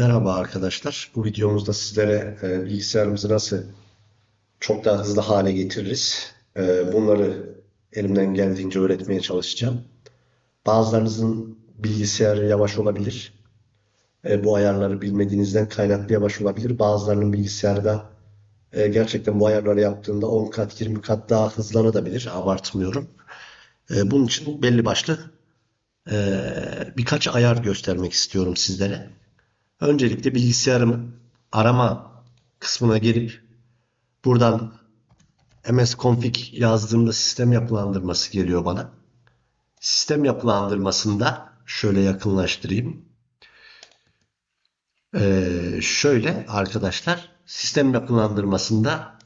Merhaba arkadaşlar. Bu videomuzda sizlere e, bilgisayarımızı nasıl çok daha hızlı hale getiririz. E, bunları elimden geldiğince öğretmeye çalışacağım. Bazılarınızın bilgisayarı yavaş olabilir. E, bu ayarları bilmediğinizden kaynaklı yavaş olabilir. Bazılarının bilgisayarı da e, gerçekten bu ayarları yaptığında 10 kat 20 kat daha hızlanabilir. Abartmıyorum. E, bunun için belli başlı e, birkaç ayar göstermek istiyorum sizlere. Öncelikle bilgisayarım arama kısmına gelip buradan ms config yazdığımda sistem yapılandırması geliyor bana. Sistem yapılandırmasında şöyle yakınlaştırayım. Ee, şöyle arkadaşlar sistem yapılandırmasında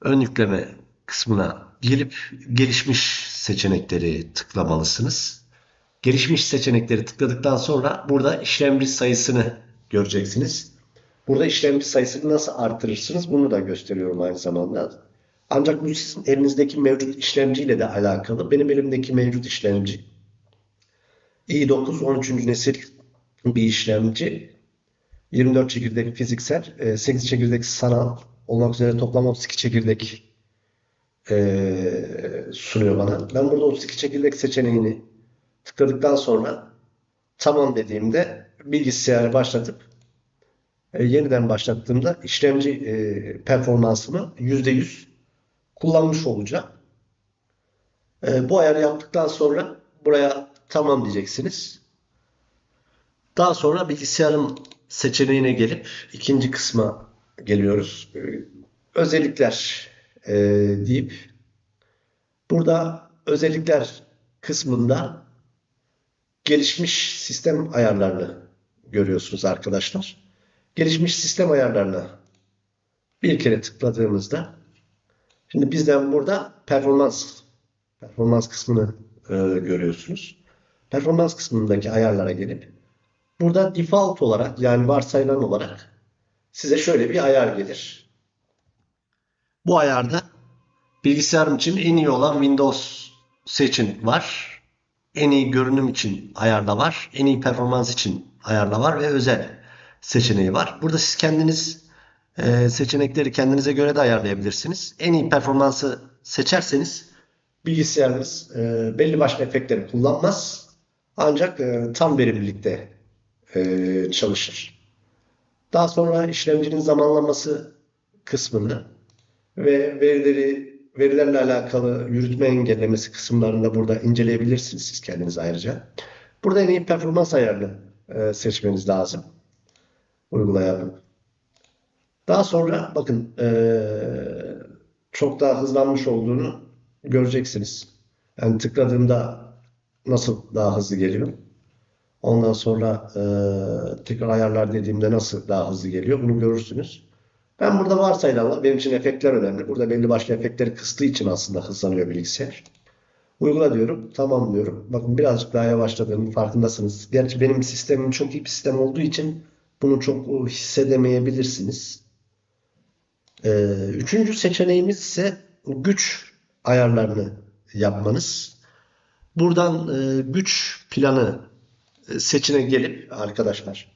ön yükleme kısmına gelip gelişmiş seçenekleri tıklamalısınız. Gelişmiş seçenekleri tıkladıktan sonra burada işlemci sayısını göreceksiniz. Burada işlemci sayısını nasıl artırırsınız bunu da gösteriyorum aynı zamanda. Ancak bu sizin elinizdeki mevcut işlemciyle de alakalı. Benim elimdeki mevcut işlemci i9 13. nesil bir işlemci. 24 çekirdek fiziksel, 8 çekirdek sanal olmak üzere toplam 32 çekirdek e, sunuyor bana. Ben burada 32 çekirdek seçeneğini tıkladıktan sonra tamam dediğimde bilgisayarı başlatıp e, yeniden başlattığımda işlemci e, performansımı %100 kullanmış olacağım. E, bu ayarı yaptıktan sonra buraya tamam diyeceksiniz. Daha sonra bilgisayarın seçeneğine gelip ikinci kısma geliyoruz. E, özellikler e, deyip burada özellikler kısmında gelişmiş sistem ayarlarını görüyorsunuz arkadaşlar. Gelişmiş sistem ayarlarına bir kere tıkladığımızda şimdi bizden burada performans performans kısmını e, görüyorsunuz. Performans kısmındaki ayarlara gelip burada default olarak yani varsayılan olarak size şöyle bir ayar gelir. Bu ayarda bilgisayarım için en iyi olan Windows seçin var en iyi görünüm için ayarda var. En iyi performans için ayarda var ve özel seçeneği var. Burada siz kendiniz e, seçenekleri kendinize göre de ayarlayabilirsiniz. En iyi performansı seçerseniz bilgisayarınız e, belli başlı efektleri kullanmaz. Ancak e, tam verimlilikte e, çalışır. Daha sonra işlemcinin zamanlaması kısmını ve verileri verilerle alakalı yürütme engellemesi kısımlarında burada inceleyebilirsiniz siz kendiniz ayrıca. Burada en iyi performans ayarını e, seçmeniz lazım. Uygulayalım. Daha sonra bakın e, çok daha hızlanmış olduğunu göreceksiniz. Yani tıkladığımda nasıl daha hızlı geliyor. Ondan sonra e, tekrar ayarlar dediğimde nasıl daha hızlı geliyor bunu görürsünüz. Ben burada varsayılanlar, benim için efektler önemli. Burada belli başlı efektleri kıstığı için aslında hızlanıyor bilgisayar. Uygula diyorum, tamam diyorum. Bakın birazcık daha yavaşladığımın farkındasınız. Gerçi benim sistemim çok iyi bir sistem olduğu için bunu çok hissedemeyebilirsiniz. Ee, üçüncü seçeneğimiz ise güç ayarlarını yapmanız. Buradan e, güç planı e, seçine gelip arkadaşlar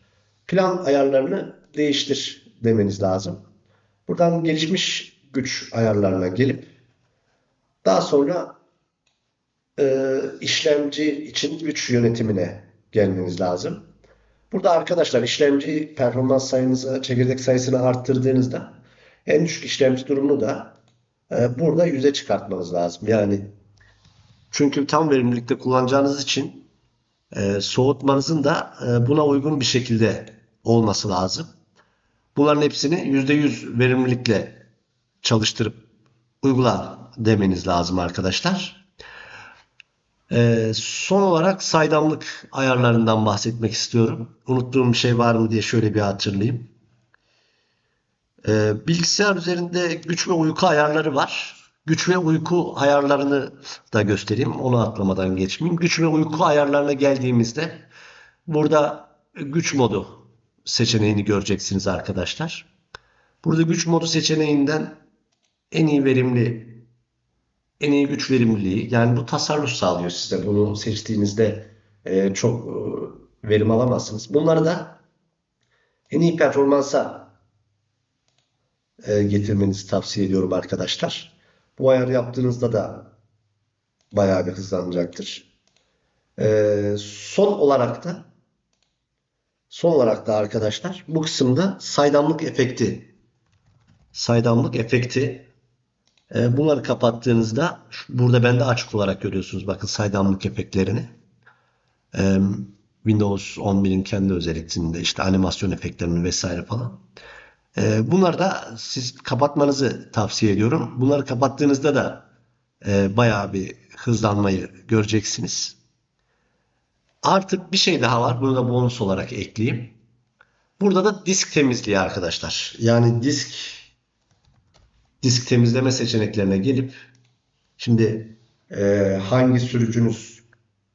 plan ayarlarını değiştir demeniz lazım. Buradan gelişmiş güç ayarlarına gelip daha sonra e, işlemci için güç yönetimine gelmeniz lazım. Burada arkadaşlar işlemci performans sayınızı, çekirdek sayısını arttırdığınızda en düşük işlemci durumunu da e, burada yüze çıkartmanız lazım. Yani çünkü tam verimlilikte kullanacağınız için e, soğutmanızın da e, buna uygun bir şekilde olması lazım. Bunların hepsini %100 verimlilikle çalıştırıp uygula demeniz lazım arkadaşlar. Ee, son olarak saydamlık ayarlarından bahsetmek istiyorum. Unuttuğum bir şey var mı diye şöyle bir hatırlayayım. Ee, bilgisayar üzerinde güç ve uyku ayarları var. Güç ve uyku ayarlarını da göstereyim. Onu atlamadan geçmeyeyim. Güç ve uyku ayarlarına geldiğimizde burada güç modu seçeneğini göreceksiniz arkadaşlar. Burada güç modu seçeneğinden en iyi verimli en iyi güç verimliliği yani bu tasarruf sağlıyor size. Bunu seçtiğinizde e, çok e, verim alamazsınız. Bunları da en iyi performansa e, getirmenizi tavsiye ediyorum arkadaşlar. Bu ayarı yaptığınızda da bayağı bir hızlanacaktır. E, son olarak da son olarak da arkadaşlar bu kısımda saydamlık efekti saydamlık efekti e, bunları kapattığınızda burada bende açık olarak görüyorsunuz bakın saydamlık efektlerini. E, Windows 11'in kendi özelliklerinde işte animasyon efektlerini vesaire falan. E, bunları da siz kapatmanızı tavsiye ediyorum. Bunları kapattığınızda da e, bayağı bir hızlanmayı göreceksiniz. Artık bir şey daha var. Bunu da bonus olarak ekleyeyim. Burada da disk temizliği arkadaşlar. Yani disk disk temizleme seçeneklerine gelip şimdi e, hangi sürücünüz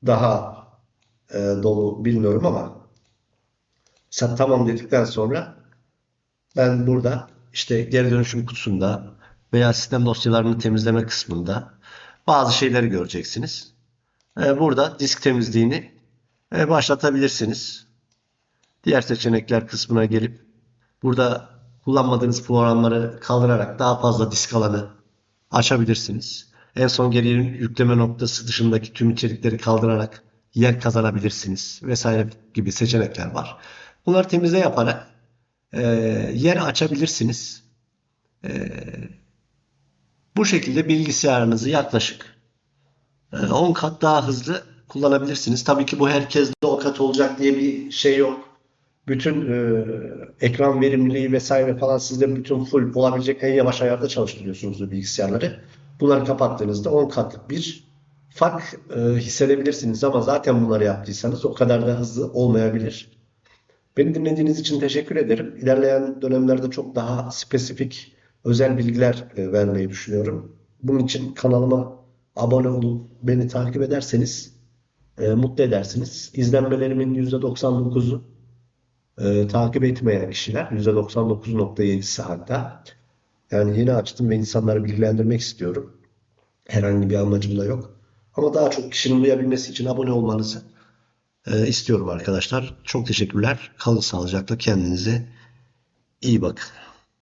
daha e, dolu bilmiyorum ama sen tamam dedikten sonra ben burada işte geri dönüşüm kutusunda veya sistem dosyalarını temizleme kısmında bazı şeyleri göreceksiniz. E, burada disk temizliğini e, başlatabilirsiniz. Diğer seçenekler kısmına gelip burada kullanmadığınız programları kaldırarak daha fazla disk alanı açabilirsiniz. En son geri yükleme noktası dışındaki tüm içerikleri kaldırarak yer kazanabilirsiniz vesaire gibi seçenekler var. Bunları temizle yaparak e, yer açabilirsiniz. E, bu şekilde bilgisayarınızı yaklaşık e, 10 kat daha hızlı kullanabilirsiniz. Tabii ki bu herkeste o kat olacak diye bir şey yok. Bütün e, ekran verimliliği vesaire falan sizde bütün full olabilecek en yavaş ayarda çalıştırıyorsunuz bu bilgisayarları. Bunları kapattığınızda 10 katlık bir fark e, hissedebilirsiniz ama zaten bunları yaptıysanız o kadar da hızlı olmayabilir. Beni dinlediğiniz için teşekkür ederim. İlerleyen dönemlerde çok daha spesifik özel bilgiler e, vermeyi düşünüyorum. Bunun için kanalıma abone olup beni takip ederseniz e, mutlu edersiniz. İzlenmelerimin %99'u e, takip etmeyen kişiler %99.7'si hatta. Yani yeni açtım ve insanları bilgilendirmek istiyorum. Herhangi bir amacım da yok. Ama daha çok kişinin duyabilmesi için abone olmanızı e, istiyorum arkadaşlar. Çok teşekkürler. Kalın sağlıcakla kendinize iyi bakın.